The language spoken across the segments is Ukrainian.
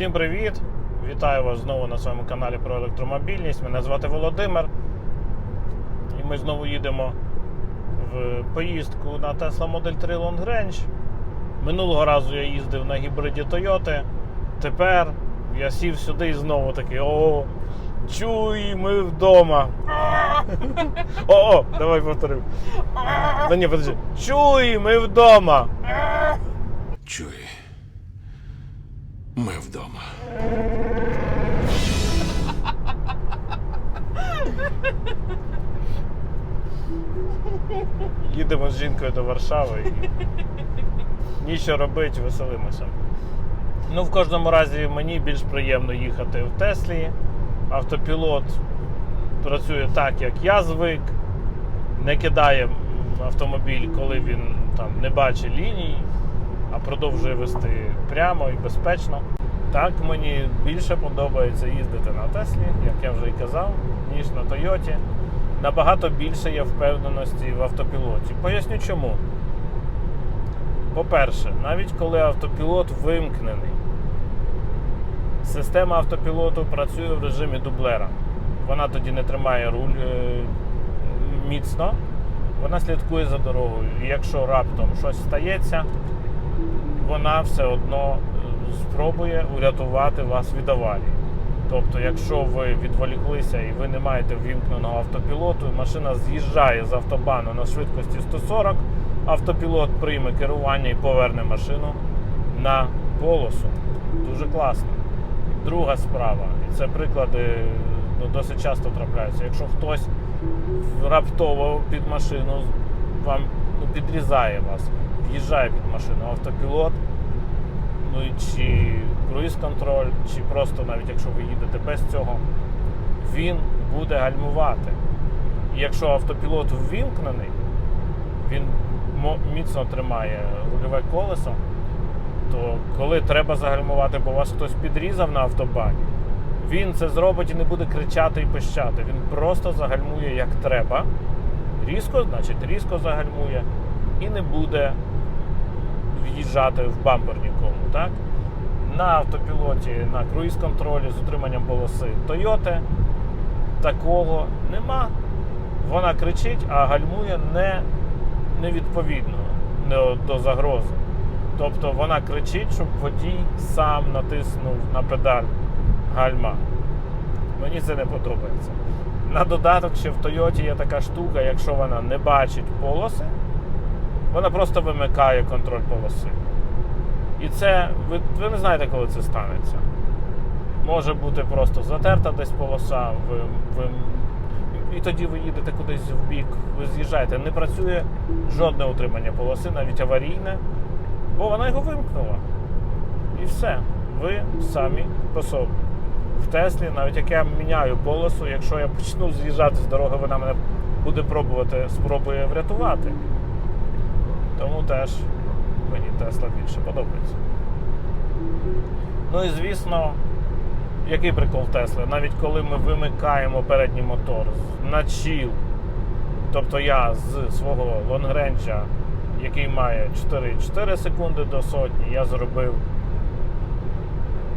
Всім привіт! Вітаю вас знову на своєму каналі про електромобільність. Мене звати Володимир. І ми знову їдемо в поїздку на Tesla Model 3 Long Range. Минулого разу я їздив на гібриді Toyota. Тепер я сів сюди і знову такий: о, чуй, ми вдома. О, о, давай повторив. Ну ні, подожди. Чуй, ми вдома. Чуй. Ми вдома. Їдемо з жінкою до Варшави і нічого робити, веселимося. Ну, в кожному разі мені більш приємно їхати в Теслі. Автопілот працює так, як я звик, не кидає автомобіль, коли він там не бачить ліній, а продовжує вести прямо і безпечно. Так мені більше подобається їздити на Теслі, як я вже і казав, ніж на Тойоті. Набагато більше є впевненості в автопілоті. Поясню чому. По-перше, навіть коли автопілот вимкнений, система автопілоту працює в режимі дублера. Вона тоді не тримає руль е, міцно, вона слідкує за дорогою. І якщо раптом щось стається, вона все одно е, спробує урятувати вас від аварії. Тобто, якщо ви відволіклися і ви не маєте ввімкненого автопілоту, машина з'їжджає з автобану на швидкості 140, автопілот прийме керування і поверне машину на полосу. Дуже класно. Друга справа, і це приклади ну, досить часто трапляються. Якщо хтось раптово під машину вам ну, підрізає вас, в'їжджає під машину автопілот, ну і чи круїз-контроль, чи просто навіть якщо ви їдете без цього, він буде гальмувати. І якщо автопілот ввімкнений, він міцно тримає рульове колесо, то коли треба загальмувати, бо вас хтось підрізав на автобані, він це зробить і не буде кричати і пищати. Він просто загальмує як треба. Різко, значить, різко загальмує і не буде в'їжджати в бампер нікому. Так? На автопілоті, на круїз-контролі з утриманням полоси Toyota такого нема. Вона кричить, а гальмує не, невідповідно не до загрози. Тобто вона кричить, щоб водій сам натиснув на педаль гальма. Мені це не подобається. На додаток ще в Тойоті є така штука, якщо вона не бачить полоси, вона просто вимикає контроль полоси. І це, ви, ви не знаєте, коли це станеться. Може бути просто затерта десь полоса, ви, ви, і тоді ви їдете кудись в бік, ви з'їжджаєте. Не працює жодне утримання полоси, навіть аварійне, бо вона його вимкнула. І все. Ви самі по собі. В Теслі, навіть як я міняю полосу, якщо я почну з'їжджати з дороги, вона мене буде пробувати, спробує врятувати. Тому теж мені Тесла більше подобається. Ну і звісно, який прикол Тесли? Навіть коли ми вимикаємо передній мотор на чіл, тобто я з свого лонгренджа, який має 4,4 секунди до сотні, я зробив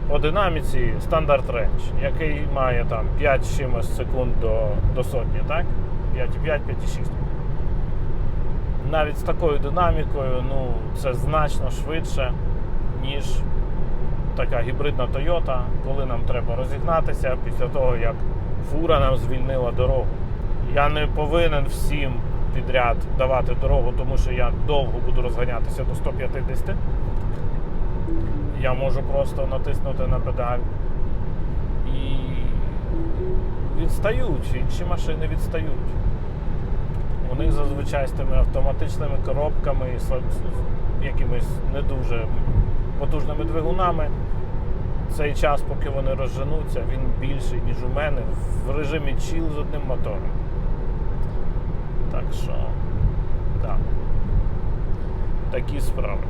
по динаміці стандарт рендж, який має там 5 з чимось секунд до, до сотні, так? 5,5, 5,6 навіть з такою динамікою, ну, це значно швидше, ніж така гібридна Toyota, коли нам треба розігнатися після того, як фура нам звільнила дорогу. Я не повинен всім підряд давати дорогу, тому що я довго буду розганятися до 150. Я можу просто натиснути на педаль і відстають, інші машини відстають. У них зазвичай з тими автоматичними коробками і якимись не дуже потужними двигунами. Цей час, поки вони розженуться, він більший, ніж у мене, в режимі чіл з одним мотором. Так що, так. Такі справи.